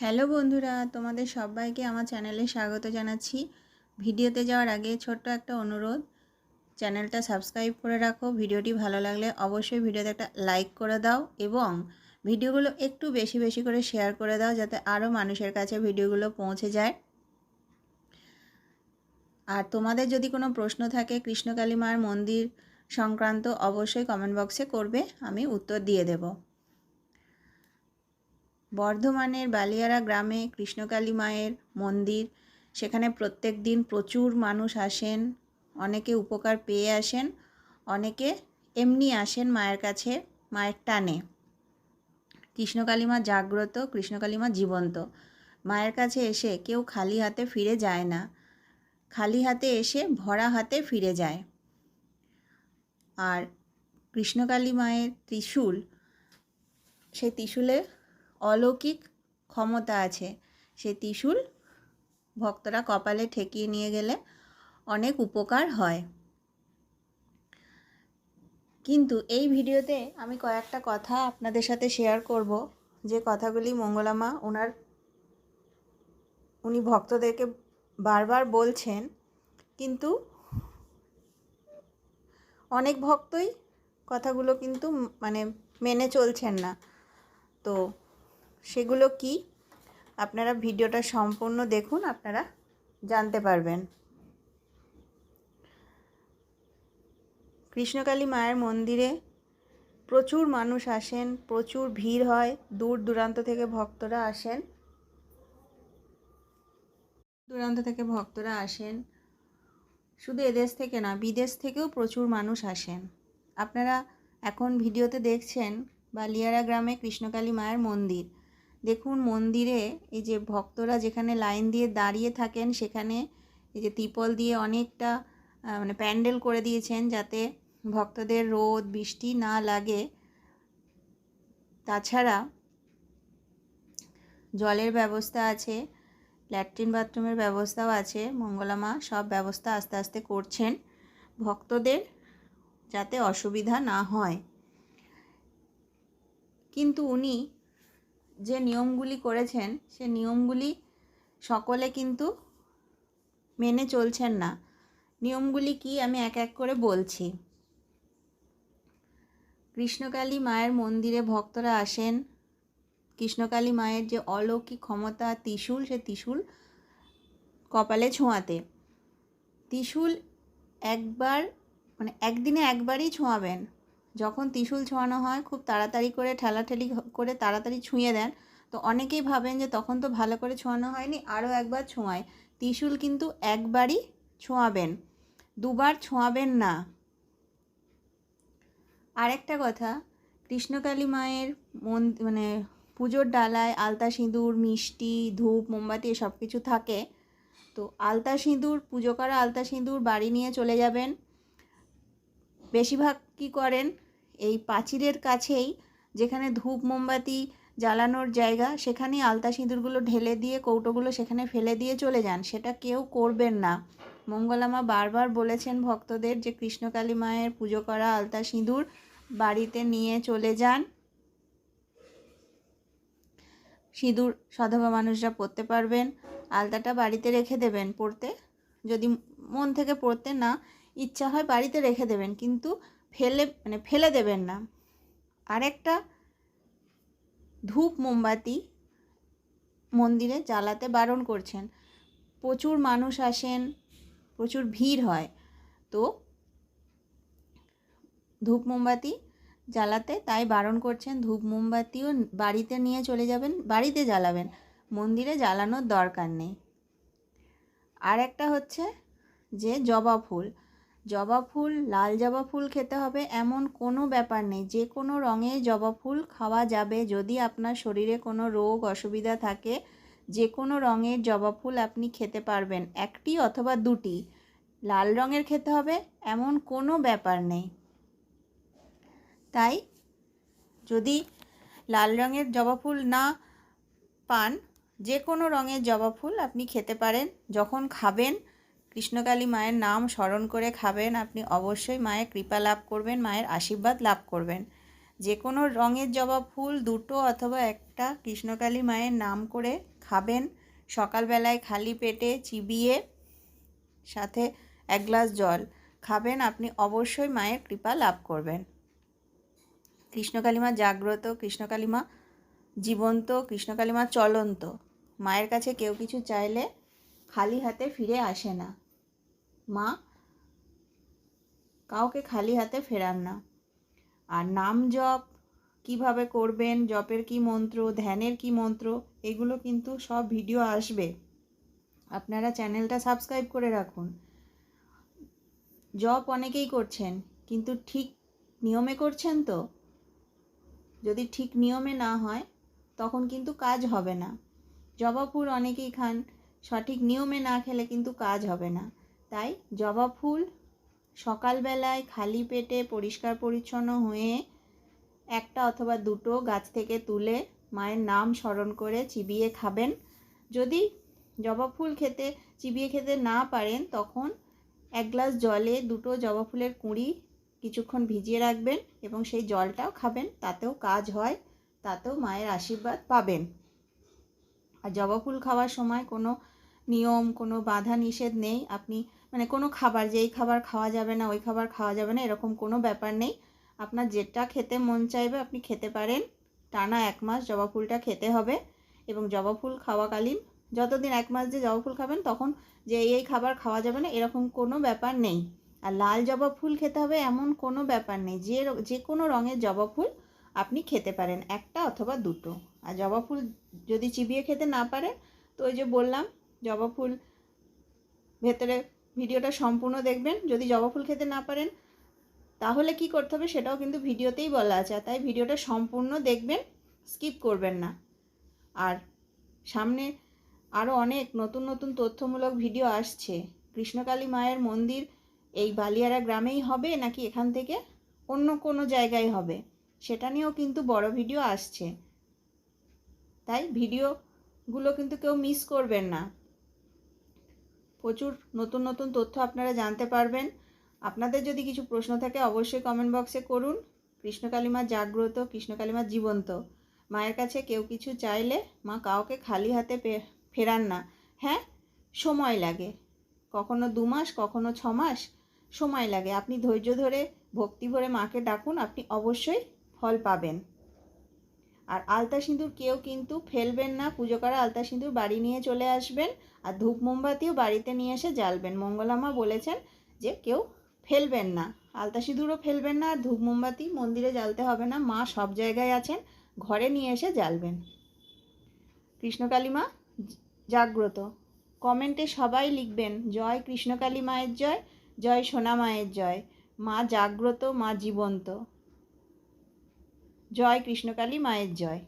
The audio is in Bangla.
হ্যালো বন্ধুরা, তোমাদের সবাইকে আমার চ্যানেলে স্বাগত জানাচ্ছি। ভিডিওতে যাওয়ার আগে ছোট্ট একটা অনুরোধ, চ্যানেলটা সাবস্ক্রাইব করে রাখো, ভিডিওটি ভালো লাগলে অবশ্যই ভিডিওতে একটা লাইক করে দাও এবং ভিডিওগুলো একটু বেশি বেশি করে শেয়ার করে দাও যাতে আরও মানুষের কাছে ভিডিওগুলো পৌঁছে যায়। আর তোমাদের যদি কোনো প্রশ্ন থাকে কৃষ্ণকালী মার মন্দির সংক্রান্ত, অবশ্যই কমেন্ট বক্সে করবে, আমি উত্তর দিয়ে দেবো। বর্ধমানের বালিয়ারা গ্রামে কৃষ্ণকালী মায়ের মন্দির। সেখানে প্রত্যেক দিন প্রচুর মানুষ আসেন, অনেকে উপকার পেয়ে আসেন, অনেকে এমনি আসেন মায়ের কাছে, মায়ের টানে। কৃষ্ণকালী মা জাগ্রত, কৃষ্ণকালী মা জীবন্ত। মায়ের কাছে এসে কেউ খালি হাতে ফিরে যায় না। খালি হাতে এসে ভরা হাতে ফিরে যায়। আর কৃষ্ণকালী মায়ের ত্রিশূল, সেই ত্রিশূলে অলৌকিক ক্ষমতা আছে। সে ত্রিশূল ভক্তরা কপালে ঠেকিয়ে নিয়ে গেলে অনেক উপকার হয়। কিন্তু এই ভিডিওতে আমি কয়েকটা কথা আপনাদের সাথে শেয়ার করব। যে কথাগুলি মঙ্গলামা ওনার উনি ভক্তদেরকে বারবার বলছেন, কিন্তু অনেক ভক্তই কথাগুলো কিন্তু মানে মেনে চলছেন না। তো সেগুলো কি? আপনারা ভিডিওটা সম্পূর্ণ দেখুন, আপনারা জানতে পারবেন। কৃষ্ণকালী মায়ের মন্দিরে প্রচুর মানুষ আসেন, প্রচুর ভিড় হয়, দূর দূরান্ত থেকে ভক্তরা আসেন। দূরান্ত থেকে ভক্তরা আসেন। শুধু এদেশ থেকে না, বিদেশ থেকেও প্রচুর মানুষ আসেন। আপনারা এখন ভিডিওতে দেখছেন বালিয়ারা গ্রামে কৃষ্ণকালী মায়ের মন্দির। দেখুন মন্দিরে এই যে ভক্তরা যেখানে লাইন দিয়ে দাঁড়িয়ে থাকেন, সেখানে এই যে তিপল দিয়ে অনেকটা মানে প্যান্ডেল করে দিয়েছেন যাতে ভক্তদের রোদ, বৃষ্টি না লাগে। তাছাড়া জলের ব্যবস্থা আছে, ল্যাট্রিন বাথরুমের ব্যবস্থাও আছে, মঙ্গলামা সব ব্যবস্থা আস্তে আস্তে করছেন ভক্তদের যাতে অসুবিধা না হয়। কিন্তু উনি যে নিয়মগুলি করেছেন, সে নিয়মগুলি সকলে কিন্তু মেনে চলছেন না। নিয়মগুলি কি আমি এক এক করে বলছি। কৃষ্ণকালী মায়ের মন্দিরে ভক্তরা আসেন। কৃষ্ণকালী মায়ের যে অলৌকিক ক্ষমতা, ত্রিশূল, সে ত্রিশূল কপালে ছোঁয়াতে। ত্রিশূল একবার মানে একদিনে একবারই ছোঁয়াবেন। যখন ত্রিশূল ছোঁয়ানো হয়, খুব তাড়াতাড়ি করে ঠেলাঠেলি করে তাড়াতাড়ি ছুঁয়ে দেন। তো অনেকেই ভাবেন যে তখন তো ভালো করে ছোঁয়ানো হয়নি, আরও একবার ছোঁয়ায়। ত্রিশূল কিন্তু একবারই ছোঁয়াবেন, দুবার ছোঁয়াবেন না। আরেকটা কথা, কৃষ্ণকালী মায়ের মন মানে পুজোর ডালায় আলতা সিঁদুর, মিষ্টি, ধূপ, মোমবাতি সব কিছু থাকে। তো আলতা সিঁদুর, পুজো করা আলতা সিঁদুর, বাড়ি নিয়ে চলে যাবেন। বেশিরভাগ কী করেন এই পাঁচিরের কাছেই যেখানে ধূপ, মোমবাতি জ্বালানোর জায়গা, সেখানেই আলতা সিঁদুরগুলো ঢেলে দিয়ে, কৌটোগুলো সেখানে ফেলে দিয়ে চলে যান। সেটা কেউ করবেন না। মঙ্গলামা বারবার বলেছেন ভক্তদের যে কৃষ্ণকালী মায়ের পুজো করা আলতা সিঁদুর বাড়িতে নিয়ে চলে যান। সিঁদুর সধবা মানুষরা পরতে পারবেন। আলতাটা বাড়িতে রেখে দেবেন পড়তে যদি মন থেকে পড়তে না ইচ্ছা হয় বাড়িতে রেখে দেবেন। কিন্তু ফেলে মানে ফেলে দেবেন না। আরেকটা ধূপ মোমবাতি মন্দিরে জ্বালাতে বারণ করছেন। প্রচুর মানুষ আসেন, প্রচুর ভিড় হয়। তো ধূপ মোমবাতি জ্বালাতে তাই বারণ করছেন, ধূপ মোমবাতিও বাড়িতে নিয়ে চলে যাবেন, বাড়িতে জ্বালাবেন। মন্দিরে জ্বালানোর দরকার নেই। আর একটা হচ্ছে যে জবা ফুল। জবা ফুল, লাল জবা ফুল খেতে হবে, এমন কোনো ব্যাপার নেই। যে কোনো রঙের জবা ফুল খাওয়া যাবে। যদি আপনার শরীরে কোনো রোগ, অসুবিধা থাকে, যে কোনো রঙের জবা ফুল আপনি খেতে পারবেন। একটি অথবা দুটি। লাল রঙের খেতে হবে, এমন কোনো ব্যাপার নেই। তাই, যদি লাল রঙের জবা ফুল না পান, যে কোনো রঙের জবা ফুল আপনি খেতে পারেন। যখন খাবেন কৃষ্ণকালী মায়ের নাম স্মরণ করে খাবেন। আপনি অবশ্যই মায়ের কৃপা লাভ করবেন, মায়ের আশীর্বাদ লাভ করবেন। যে কোনো রঙের জবা ফুল, দুটো অথবা একটা কৃষ্ণকালী মায়ের নাম করে খাবেন। সকালবেলায় খালি পেটে চিবিয়ে সাথে এক গ্লাস জল খাবেন। আপনি অবশ্যই মায়ের কৃপা লাভ করবেন। কৃষ্ণকালীমা জাগ্রত কৃষ্ণকালীমা জীবন্ত কৃষ্ণকালীমা চলন্ত। মায়ের কাছে কেউ কিছু চাইলে খালি হাতে ফিরে আসে না। মা, কাউকে খালি হাতে ফেরান না। আর নাম জপ, কীভাবে করবেন, জপের কি মন্ত্র, ধ্যানের কি মন্ত্র, এগুলো কিন্তু সব ভিডিও আসবে। আপনারা চ্যানেলটা সাবস্ক্রাইব করে রাখুন। জপ অনেকেই করছেন, কিন্তু ঠিক নিয়মে করছেন তো? যদি ঠিক নিয়মে না হয়, তখন কিন্তু কাজ হবে না। জবা ফুল অনেকেই খান, সঠিক নিয়মে না খেলে কিন্তু কাজ হবে না। তাই জবা ফুল সকালবেলায় খালি পেটে পরিষ্কার পরিচ্ছন্ন হয়ে একটা অথবা দুটো গাছ থেকে তুলে মায়ের নাম স্মরণ করে চিবিয়ে খাবেন। যদি জবা ফুল খেতে, চিবিয়ে খেতে না পারেন, তখন এক গ্লাস জলে দুটো জবা ফুলের কুঁড়ি কিছুক্ষণ ভিজিয়ে রাখবেন এবং সেই জলটাও খাবেন, তাতেও কাজ হয়, তাতেও মায়ের আশীর্বাদ পাবেন। আর জবা ফুল খাওয়ার সময় কোনো নিয়ম, কোনো বাধা নিষেধ নেই। আপনি মানে কোনো খাবার যেই খাবার খাওয়া যাবে না, ওই খাবার খাওয়া যাবে না, এরকম কোনো ব্যাপার নেই। আপনার যেটা খেতে মন চাইবে আপনি খেতে পারেন। টানা এক মাস জবা ফুলটা খেতে হবে এবং জবা ফুল খাওয়াকালীন যতদিন এক মাস যে জবা ফুল খাবেন তখন যে এই এই খাবার খাওয়া যাবে না, এরকম কোনো ব্যাপার নেই। আর লাল জবা ফুল খেতে হবে এমন কোনো ব্যাপার নেই। যে যে কোনো রঙের জবা ফুল আপনি খেতে পারেন, একটা অথবা দুটো। আর জবা ফুল যদি চিবিয়ে খেতে না পারেন, তো ওই যে বললাম, জবা ফুল ভেতরে ভিডিওটা সম্পূর্ণ দেখবেন। যদি জবা ফুল খেতে না পারেন, তাহলে কি করতে হবে সেটাও কিন্তু ভিডিওতেই বলা আছে। তাই ভিডিওটা সম্পূর্ণ দেখবেন, স্কিপ করবেন না। আর সামনে আরও অনেক নতুন নতুন তথ্যমূলক ভিডিও আসছে। কৃষ্ণকালী মায়ের মন্দির এই বালিয়ারা গ্রামেই হবে নাকি এখান থেকে অন্য কোনো জায়গায় হবে? সেটা নিয়েও কিন্তু বড় ভিডিও আসছে। তাই ভিডিওগুলো কিন্তু কেউ মিস করবেন না। প্রচুর নতুন নতুন তথ্য আপনারা জানতে পারবেন। আপনাদের যদি কিছু প্রশ্ন থাকে অবশ্যই কমেন্ট বক্সে করুন। কৃষ্ণকালী মা জাগ্রত কৃষ্ণকালী মা জীবন্ত। মায়ের কাছে কেউ কিছু চাইলে মা কাউকে খালি হাতে ফেরান না। হ্যাঁ? সময় লাগে। কখনো দু মাস, কখনো ছ মাস, সময় লাগে। আপনি ধৈর্য ধরে, ভক্তি ভরে মাকে ডাকুন, আপনি অবশ্যই ফল পাবেন। আর আলতা সিঁদুর কেউ কিন্তু ফেলবেন না। পুজো করা আলতা সিঁদুর বাড়ি নিয়ে চলে আসবেন আর ধূপ মোমবাতিও বাড়িতে নিয়ে এসে জ্বালবেন। মঙ্গলামা বলেছেন যে কেউ ফেলবেন না। আলতা সিঁদুরও ফেলবেন না আর ধূপ মোমবাতি মন্দিরে জ্বালতে হবে না। মা সব জায়গায় আছেন, ঘরে নিয়ে এসে জ্বালবেন। কৃষ্ণকালী মা জাগ্রত। কমেন্টে সবাই লিখবেন, জয় কৃষ্ণকালী মায়ের জয় জয় সোনা মায়ের জয়। মা জাগ্রত, মা জীবন্ত। জয় কৃষ্ণকালী মায়ের জয়।